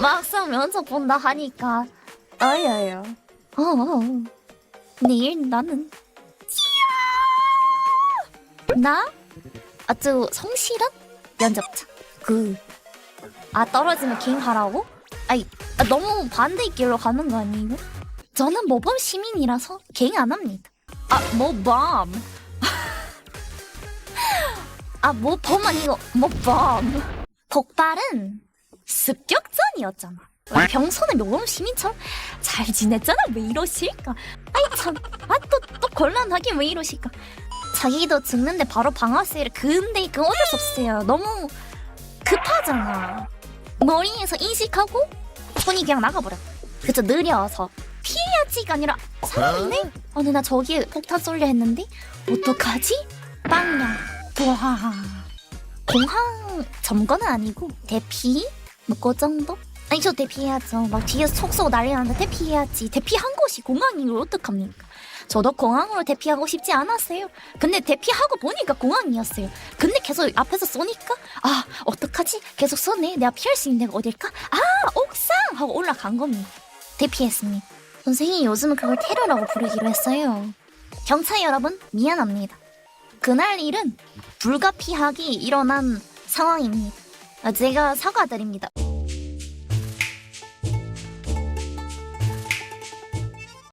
막상 면접 본다 하니까 떨려요. 어, 어. 내일 나는 나 아주 성실한 면접자. 그 아 떨어지면 갱하라고? 아이 아, 너무 반대 길로 가는 거 아니에요? 저는 모범 시민이라서 갱 안 합니다. 아 모범. 아 모범 아니고 모범. 폭발은 습격 전이었잖아. 왜 평소는 모범 시민처럼 잘 지냈잖아. 왜 이러실까? 아이 참. 아또 또 곤란하게 왜 이러실까? 자기도 죽는데 바로 방아쇠를 근데 그건 어쩔 수 없어요. 너무 급하잖아. 머리에서 인식하고 손이 그냥 나가버려. 그쵸 느려서 피해야지가 아니라 사람이네. 어느 나 저기에 폭탄 쏠려 했는데 어떡하지? 빵냥 부하. 공항 점거는 아니고 대피 뭐그 정도? 아니 저 대피해야죠. 막 뒤에서 속 쏘고 난리 나는데 대피해야지. 대피한 곳이 공항이걸 어떡합니까? 저도 공항으로 대피하고 싶지 않았어요. 근데 대피하고 보니까 공항이었어요. 근데 계속 앞에서 쏘니까 아 어떡하지? 계속 쏘네. 내가 피할 수 있는 데가 어딜까? 아 옥상 하고 올라간 겁니다. 대피했습니다. 선생님이 요즘은 그걸 테러라고 부르기로 했어요. 경찰 여러분 미안합니다. 그날 일은 불가피하게 일어난 상황입니다. 아, 제가 사과드립니다.